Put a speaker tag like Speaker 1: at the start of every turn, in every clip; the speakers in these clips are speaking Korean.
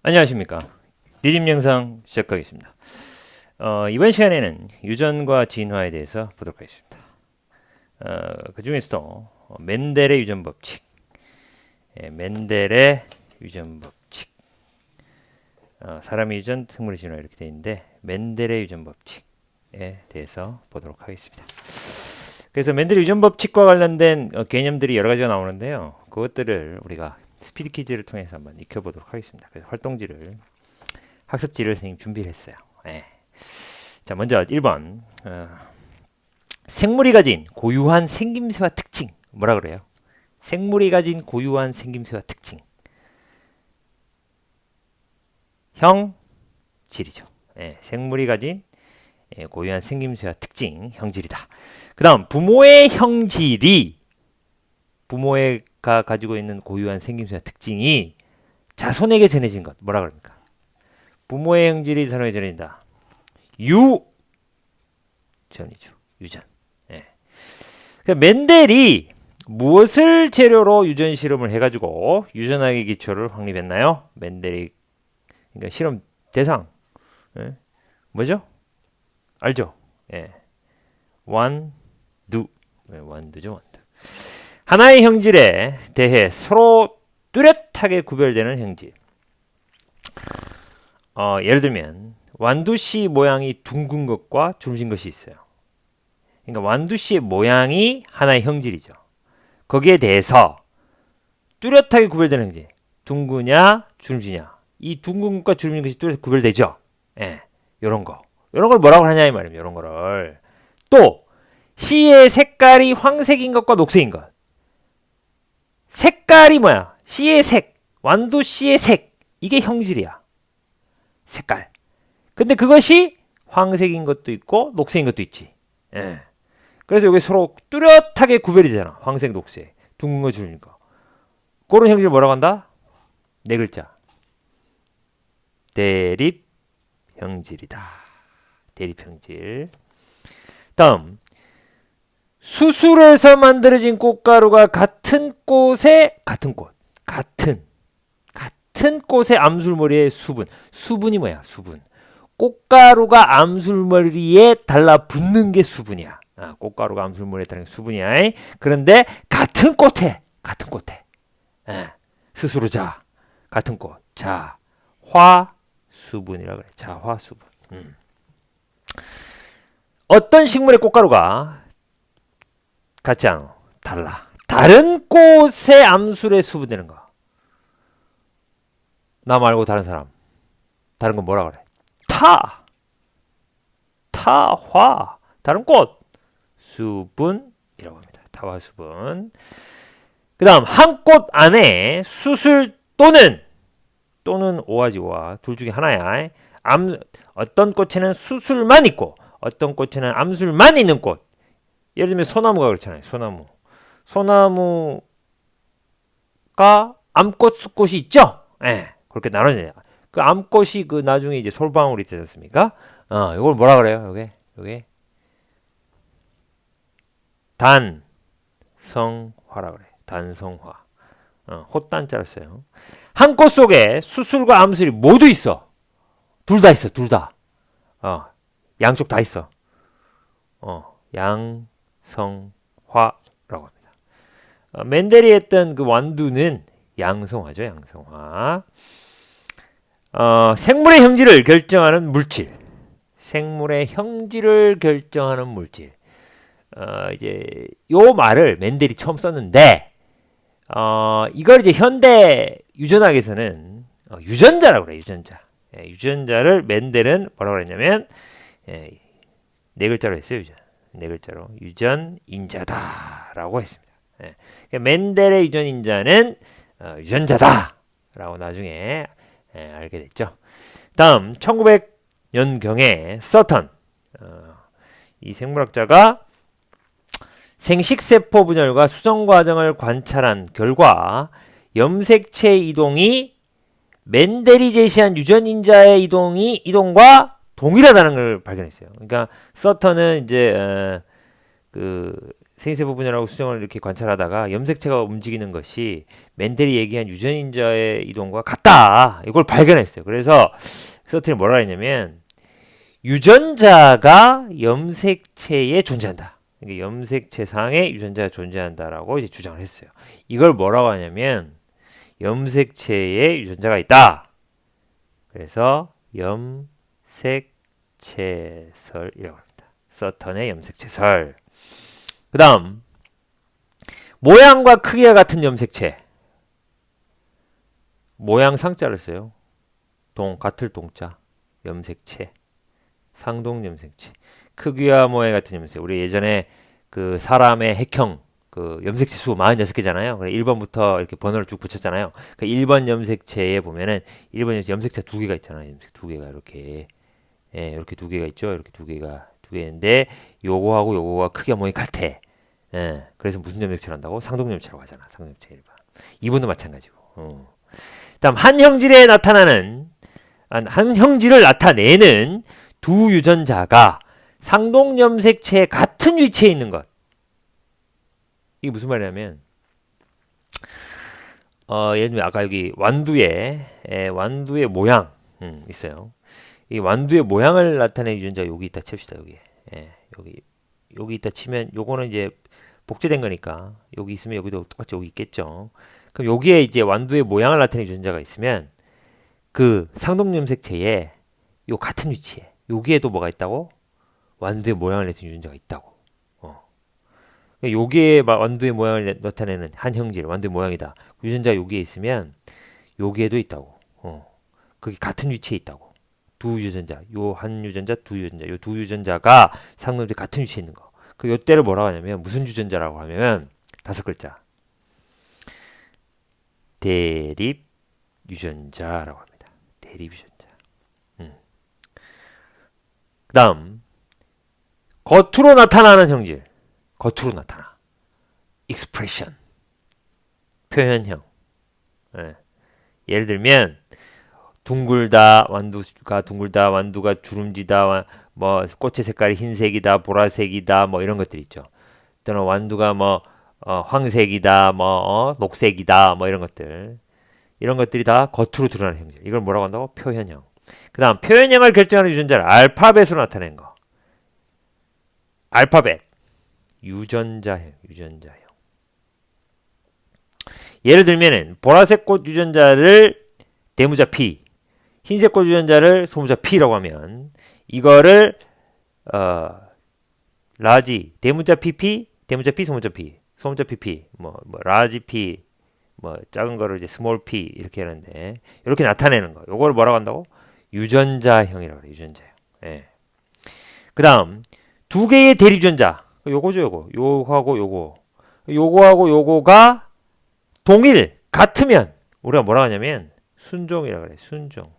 Speaker 1: 안녕하십니까. 디딤 영상 시작하겠습니다. 어, 이번 시간에는 유전과 진화에 대해서 보도록 하겠습니다. 어, 그 중에서도 멘델의 유전 법칙, 예, 멘델의 유전 법칙, 어, 사람의 유전, 생물의 진화 이렇게 되어 있는데 멘델의 유전 법칙에 대해서 보도록 하겠습니다. 그래서 멘델의 유전 법칙과 관련된 어, 개념들이 여러 가지가 나오는데요. 그것들을 우리가 스피드 퀴즈를 통해서 한번 익혀보도록 하겠습니다. 그래서 활동지를 학습지를 선생님 준비를 했어요. 예. 자 먼저 1번 어, 생물이 가진 고유한 생김새와 특징 뭐라 그래요? 생물이 가진 고유한 생김새와 특징 형질이죠. 예, 생물이 가진 예, 고유한 생김새와 특징 형질이다. 그 다음 부모의 형질이 부모 가 가지고 있는 고유한 생김새와 특징이 자손에게 전해진 것 뭐라 그럽니까? 부모의 형질이 자손에게 전해진다. 유전이죠. 유전. 예. 그 멘델이 무엇을 재료로 유전 실험을 해가지고 유전학의 기초를 확립했나요? 멘델이 그러니까 실험 대상 예? 뭐죠? 알죠? 예. 완두 예, 완두죠 완두. 하나의 형질에 대해 서로 뚜렷하게 구별되는 형질. 어, 예를 들면 완두씨 모양이 둥근 것과 줄진 것이 있어요. 그러니까 완두씨의 모양이 하나의 형질이죠. 거기에 대해서 뚜렷하게 구별되는 형질. 둥그냐, 주름지냐. 이 둥근 것과 주름진 것이 뚜렷하게 구별되죠. 예. 요런 거. 요런 걸 뭐라고 하냐 이 말이에요. 요런 거를. 또 씨의 색깔이 황색인 것과 녹색인 것. 색깔이 뭐야? 씨의 색. 완두 씨의 색. 이게 형질이야. 색깔. 근데 그것이 황색인 것도 있고 녹색인 것도 있지. 예. 그래서 여기 서로 뚜렷하게 구별이 되잖아. 황색, 녹색. 둥근 거 거. 그런 형질 뭐라고 한다? 네 글자. 대립 형질이다. 대립 형질. 다음. 수술에서 만들어진 꽃가루가 같은 꽃에 같은 꽃. 같은 같은 꽃의 암술머리의 수분. 수분이 뭐야? 수분. 꽃가루가 암술머리에 달라붙는 게 수분이야. 아, 꽃가루가 암술머리에 게 수분이야. 그런데 같은 꽃에 같은 꽃에 예, 스스로 자 같은 꽃. 자, 화 수분이라 그래. 자화 수분. 음. 어떤 식물의 꽃가루가 않아? 달라. 다른 꽃의 암술에 수분되는 거. 나 말고 다른 사람. 다른 건 뭐라 그래? 타. 타화. 다른 꽃. 수분이라고 합니다. 타화 수분. 그 다음, 한 꽃 안에 수술 또는, 또는 오하. 둘 중에 하나야. 암, 어떤 꽃에는 수술만 있고, 어떤 꽃에는 암술만 있는 꽃. 예를 들면 소나무가 그렇잖아요. 소나무. 소나무가 암꽃, 수꽃이 있죠? 예. 네. 그렇게 나눠져요. 그 암꽃이 그 나중에 이제 솔방울이 되지 않습니까? 어, 이걸 뭐라 그래요? 요게, 요게. 단 성화라 그래. 단성화. 어, 호단자를 써요. 한 꽃 속에 수술과 암술이 모두 있어. 둘 다 있어, 둘 다. 어, 양쪽 다 있어. 어, 양 성화라고 합니다. 어, 멘델이 했던 그 완두는 양성화죠, 양성화. 어, 생물의 형질을 결정하는 물질. 생물의 형질을 결정하는 물질. 어, 이제 요 말을 맨델이 처음 썼는데 어, 이걸 이제 현대 유전학에서는 어, 유전자라고 그래, 유전자. 예, 유전자를 맨델은 뭐라고 그랬냐면 예, 네 글자로 했어요, 유전. 네 글자로 유전 인자다라고 했습니다. 예, 그러니까 맨델의 유전 인자는 어, 유전자다라고 나중에 예, 알게 됐죠. 다음 1900년경에 서턴 어, 이 생물학자가 생식세포 분열과 수성 과정을 관찰한 결과 염색체 이동이 맨델이 제시한 유전인자의 이동이 이동과 동일하다는 걸 발견했어요. 그러니까 서턴은 이제 어, 그 생세포 분열하고 수정을 이렇게 관찰하다가 염색체가 움직이는 것이 멘델이 얘기한 유전자의 이동과 같다. 이걸 발견했어요. 그래서 서틀이 뭐라 했냐면 유전자가 염색체에 존재한다. 그러니까 염색체상에 유전자가 존재한다라고 이제 주장을 했어요. 이걸 뭐라고 하냐면 염색체에 유전자가 있다. 그래서 염 색체설이라고 합니다. 서턴의 염색체설. 그 다음 모양과 크기가 같은 염색체 모양 상자를 써요. 동 같을 동자 염색체 상동 염색체 크기와 모양 같은 염색 우리 예전에 그 사람의 핵형 그 염색체 수 46개잖아요. 그래 1번부터 이렇게 번호를 쭉 붙였잖아요. 그 1번 염색체에 보면은 1번 염색체 두 개가 있잖아요. 염색 두 개가 이렇게 예, 이렇게 두 개가 있죠. 이렇게 두 개가 두 개인데 요거하고 요거가 크기가 모양이 같아. 예, 그래서 무슨 염색체를 한다고? 상동염체라고 하잖아. 상동염체 1번. 2번도 마찬가지고. 어. 다음 한 형질에 나타나는 아, 한 형질을 나타내는 두 유전자가 상동염색체 같은 위치에 있는 것. 이게 무슨 말이냐면 어, 예를 들면 아까 여기 완두의 에, 완두의 모양 음, 있어요. 이 완두의 모양을 나타내는 유전자 여기 있다 칩시다 여기. 예, 여기 여기 있다 치면 요거는 이제 복제된 거니까 여기 있으면 여기도 똑같이 여기 있겠죠. 그럼 여기에 이제 완두의 모양을 나타내는 유전자가 있으면 그 상동염색체에 요 같은 위치에 여기에도 뭐가 있다고? 완두의 모양을 나타내는 유전자가 있다고. 어. 그러니까 요게 마- 완두의 모양을 나타내는 한 형질, 완두의 모양이다. 유전자 여기에 있으면 여기에도 있다고. 어. 그게 같은 위치에 있다고. 두 유전자, 요 한 유전자, 두 유전자, 요 두 유전자가 상놈들 같은 위치에 있는 거. 그 요때를 뭐라고 하냐면 무슨 유전자라고 하면 다섯 글자. 대립 유전자라고 합니다. 대립 유전자. 음. 그다음 겉으로 나타나는 형질. 겉으로 나타나. expression. 표현형. 예. 예를 들면 둥글다 완두가 둥글다 완두가 주름지다 와- 뭐 꽃의 색깔이 흰색이다 보라색이다 뭐 이런 것들 있죠. 또는 완두가 뭐 어, 황색이다 뭐 어, 녹색이다 뭐 이런 것들 이런 것들이 다 겉으로 드러나는 형질. 이걸 뭐라고 한다고? 표현형. 그 다음 표현형을 결정하는 유전자를 알파벳으로 나타낸 거. 알파벳 유전자형 유전자형. 예를 들면은 보라색 꽃 유전자를 대무자 P, 흰색 꽃 유전자를 소무자 P라고 하면 이거를 어 라지 대문자 PP, 대문자 P, 소문자 P, 소문자 PP, 뭐, 뭐 라지 P, 뭐 작은 거를 이제 스몰 P 이렇게 하는데 이렇게 나타내는 거. 요걸 뭐라고 한다고? 유전자형이라고 그래. 유전자형. 예. 그다음 두 개의 대립 유전자. 요거죠, 요거. 요거하고 요거. 요거하고 요거가 동일 같으면 우리가 뭐라 하냐면 순종이라 그래. 순종.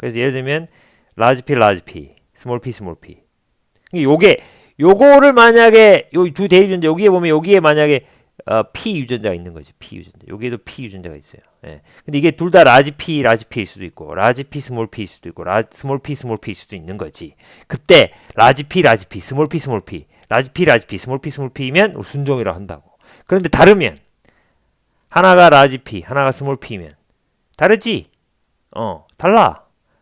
Speaker 1: 그래서 예를 들면 라지 P, 라지 P, 스몰 P, 스몰 P. 요게 요거를 만약에 요 두 대립 유전자 여기에 보면 여기에 만약에 어, P 유전자가 있는 거지. P 유전자. 여기에도 P 유전자가 있어요. 예. 근데 이게 둘 다 라지 P, 라지 P일 수도 있고, 라지 P, 스몰 P일 수도 있고, 라, 스몰 P, 스몰 P일 수도 있는 거지. 그때 라지 P, 라지 P, 스몰 P, 스몰 P, 라지 P, 라지 P, 스몰 P, 스몰 P면 순종이라고 한다고. 그런데 다르면 하나가 라지 P, 하나가 스몰 P면 다르지? 어, 달라.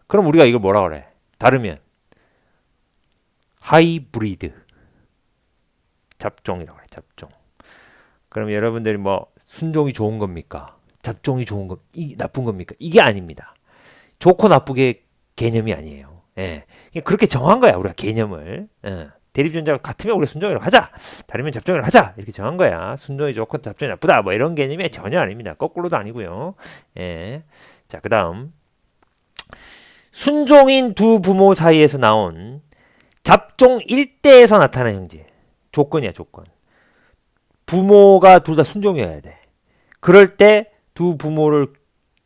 Speaker 1: 그럼 우리가 이걸 뭐라 그래? 다르면 하이브리드 잡종이라고 그래. 잡종. 그럼 여러분들이 뭐 순종이 좋은 겁니까? 잡종이 좋은 거, 이 나쁜 겁니까? 이게 아닙니다. 좋고 나쁘게 개념이 아니에요. 예. 그렇게 정한 거야, 우리가 개념을. 예. 대립전자가 같으면 우리 순종이라고 하자. 다르면 잡종이라고 하자. 이렇게 정한 거야. 순종이 좋고 잡종이 나쁘다. 뭐 이런 개념이 전혀 아닙니다. 거꾸로도 아니고요. 예. 자, 그 다음 순종인 두 부모 사이에서 나온 잡종 일대에서 나타나는 형질. 조건이야, 조건. 부모가 둘 다 순종이어야 돼. 그럴 때 두 부모를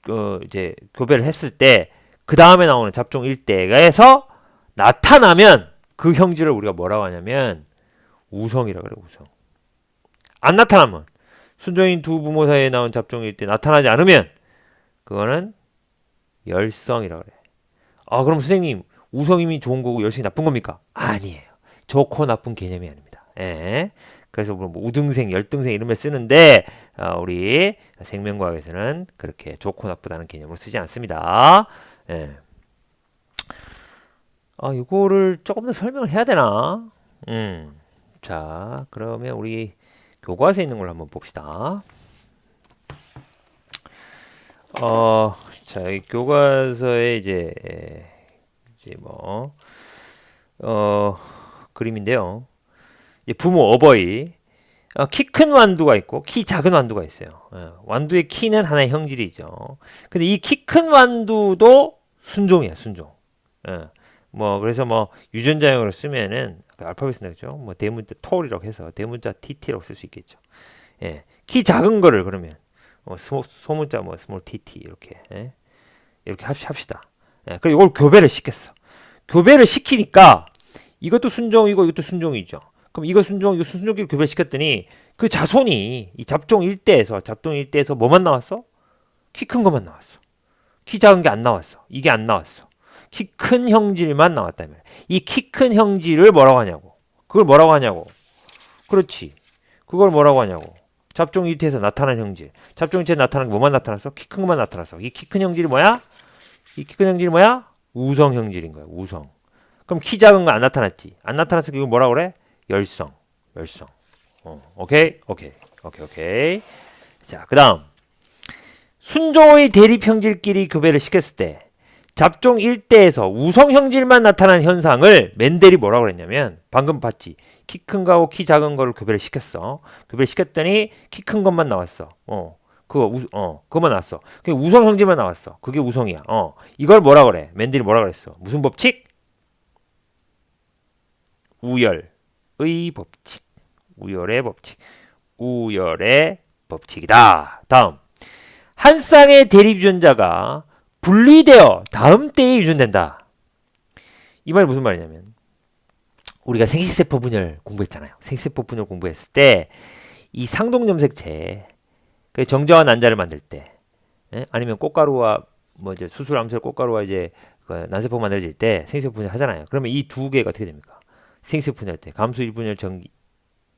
Speaker 1: 어, 이제 교배를 했을 때 그 다음에 나오는 잡종 일대에서 나타나면 그 형질을 우리가 뭐라고 하냐면 우성이라 그래 우성. 안 나타나면 순종인 두 부모 사이에 나온 잡종 일대 나타나지 않으면 그거는 열성이라 그래. 아 그럼 선생님 우성임이 좋은 거고 열성이 나쁜 겁니까? 아니에요. 좋고 나쁜 개념이 아닙니다. 예. 그래서 뭐 우등생, 열등생 말 쓰는데 어, 우리 생명과학에서는 그렇게 좋고 나쁘다는 개념으로 쓰지 않습니다. 예. 아, 이거를 조금 더 설명을 해야 되나? 음. 자, 그러면 우리 교과서에 있는 걸 한번 봅시다. 어, 자, 이 교과서에 이제 이제 뭐 어, 그림인데요. 부모 어버이 어, 키큰 완두가 있고 키 작은 완두가 있어요. 어, 완두의 키는 하나의 형질이죠. 근데 이 키 큰 완두도 순종이야, 순종. 어, 뭐 그래서 뭐 유전자형으로 쓰면은 그 알파벳 쓴다죠. 뭐 대문자 톨이라고 해서 대문자 TT라고 쓸 수 있겠죠. 예, 키 작은 거를 그러면 어, 소, 소문자 뭐 스몰 TT 이렇게 예? 이렇게 합, 합시다. 예, 그리고 이걸 교배를 시켰어. 교배를 시키니까 이것도 순종이고 이것도 순종이죠. 그럼 이거 순종, 이거 순종기를 교배 시켰더니 그 자손이 이 잡종 일대에서 잡종 일대에서 뭐만 나왔어? 키 큰 것만 나왔어. 키 작은 게 안 나왔어. 이게 안 나왔어. 키 큰 형질만 나왔다 이키 큰 형질을 뭐라고 하냐고. 그걸 뭐라고 하냐고. 그렇지. 그걸 뭐라고 하냐고. 잡종 일대에서 나타난 형질. 잡종 일대에 나타난 게 뭐만 나타났어? 키 큰 것만 나타났어. 이 키 큰 형질이 뭐야? 이 키 큰 형질이 뭐야? 우성 형질인 거야. 우성. 그럼 키 작은 거 안 나타났지. 안 나타났으니까 이거 뭐라 그래? 열성. 열성. 어, 오케이? 오케이. 오케이, 오케이. 자, 그다음. 순종의 대립 형질끼리 교배를 시켰을 때 잡종 일대에서 우성 형질만 나타난 현상을 맨델이 뭐라고 그랬냐면 방금 봤지. 키 큰 거하고 키 작은 거를 교배를 시켰어. 교배를 시켰더니 키 큰 것만 나왔어. 어. 그거 우, 어 그거만 나왔어. 그게 우성 형질만 나왔어. 그게 우성이야. 어 이걸 뭐라 그래? 맨델이 뭐라 그랬어? 무슨 법칙? 우열의 법칙. 우열의 법칙. 우열의 법칙이다. 다음 한 쌍의 대립 유전자가 분리되어 다음 때에 유전된다. 이 말이 무슨 말이냐면 우리가 생식세포 분열 공부했잖아요. 생식세포 분열 공부했을 때 이 상동염색체 그 정자와 난자를 만들 때 예? 아니면 꽃가루와 뭐 이제 수술 암살 꽃가루와 이제 그 난세포 만들어질 때 생세포 분열 하잖아요. 그러면 이 두 개가 어떻게 됩니까? 생세포 분열 때 감수 1분열 전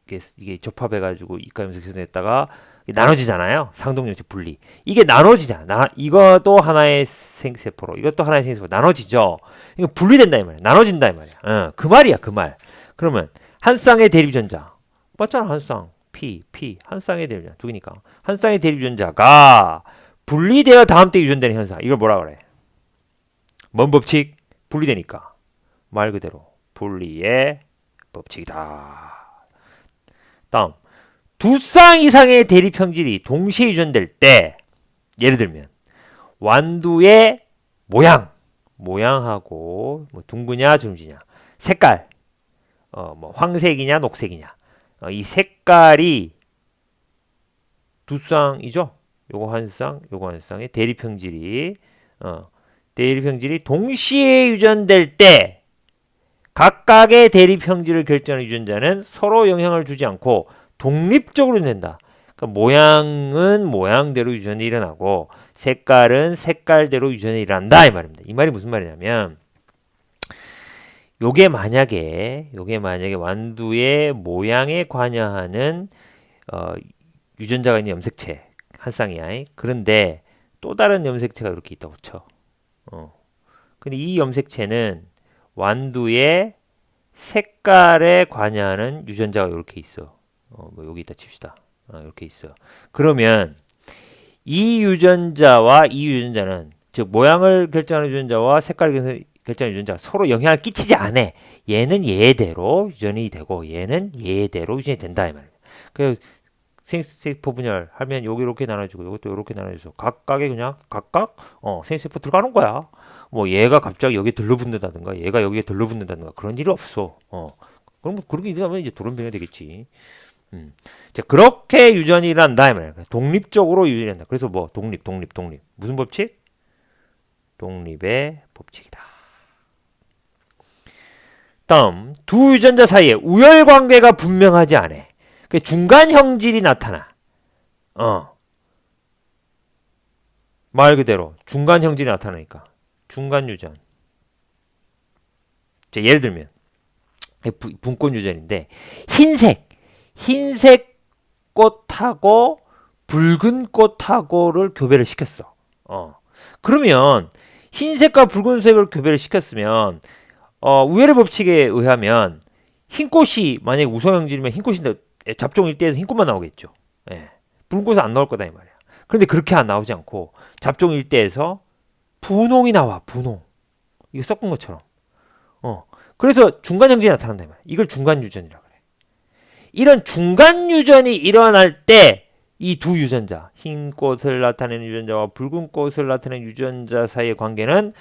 Speaker 1: 이게, 이게 접합해 가지고 이가 염색 생성했다가 나눠지잖아요. 상동염색 분리. 이게 나눠지잖아. 나, 이것도 하나의 생세포로, 이것도 하나의 생세포로 나눠지죠. 이거 분리된다 이 말이야. 나눠진다 이 말이야. 어, 그 말이야, 그 말. 그러면 한 쌍의 대립전자. 맞잖아, 한 쌍. P, P. 한 쌍의 대립전자. 두 개니까. 한 쌍의 대립전자가 분리되어 다음 때 유전되는 현상. 이걸 뭐라 그래? 뭔 법칙? 분리되니까. 말 그대로 분리의 법칙이다. 다음. 두 쌍 이상의 대립 형질이 동시에 유전될 때 예를 들면 완두의 모양 모양하고 뭐 둥그냐 주름지냐 색깔 어 뭐 황색이냐 녹색이냐 어, 이 색깔이 두 쌍이죠? 요거 한 쌍, 요거 한 쌍의 대립 형질이 어 대립 형질이 동시에 유전될 때 각각의 대립 형질을 결정하는 유전자는 서로 영향을 주지 않고 독립적으로 된다. 그러니까 모양은 모양대로 유전이 일어나고 색깔은 색깔대로 유전이 일어난다 이 말입니다. 이 말이 무슨 말이냐면 요게 만약에 요게 만약에 완두의 모양에 관여하는 어, 유전자가 있는 염색체 한 쌍이야. 그런데 또 다른 염색체가 이렇게 있다고 쳐. 어. 근데 이 염색체는 완두의 색깔에 관여하는 유전자가 이렇게 있어. 어, 뭐 여기 있다 칩시다. 어, 이렇게 있어. 그러면 이 유전자와 이 유전자는 즉 모양을 결정하는 유전자와 색깔을 결정하는 유전자가 서로 영향을 끼치지 않아. 얘는 얘대로 유전이 되고 얘는 얘대로 유전이 된다 이 말이야. 그 생세포 분열 하면 여기 이렇게 나눠지고 이것도 이렇게 나눠져서 각각의 그냥 각각 어 생세포 들어가는 거야. 뭐 얘가 갑자기 여기에 들러붙는다든가 얘가 여기에 들러붙는다든가 그런 일이 없어. 어. 그럼 뭐 그렇게 일어나면 이제 돌연변이 되겠지. 음. 자, 그렇게 유전이 말이야. 독립적으로 유전이 일어난다. 그래서 뭐 독립, 독립, 독립. 무슨 법칙? 독립의 법칙이다. 다음 두 유전자 사이에 우열 관계가 분명하지 않아. 그 중간 형질이 나타나. 어. 말 그대로 중간 형질이 나타나니까. 중간 유전. 자, 예를 들면 부- 분권 유전인데 흰색 흰색 꽃하고 붉은 꽃하고를 교배를 시켰어. 어. 그러면 흰색과 붉은색을 교배를 시켰으면 어, 우열의 법칙에 의하면 흰 꽃이 만약에 우성형질이면 흰 꽃인데 잡종 일대에서 흰 꽃만 나오겠죠. 예. 붉은 꽃은 안 나올 거다 이 말이야. 그런데 그렇게 안 나오지 않고 잡종 일대에서 분홍이 나와. 분홍. 이거 섞은 것처럼. 어. 그래서 중간 형질이 나타난다 이 말이야. 이걸 중간 유전이라고. 이런 중간 유전이 일어날 때 이 두 유전자, 흰 꽃을 나타내는 유전자와 붉은 꽃을 나타내는 유전자 사이의 관계는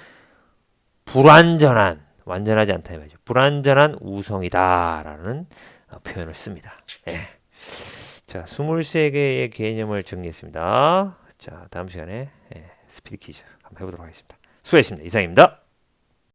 Speaker 1: 불완전한, 완전하지 않다 이 말이죠. 불완전한 우성이다라는 어, 표현을 씁니다. 예. 자, 23개의 개념을 정리했습니다. 자, 다음 시간에 예, 스피드 퀴즈 한번 해보도록 하겠습니다. 수고했습니다. 이상입니다.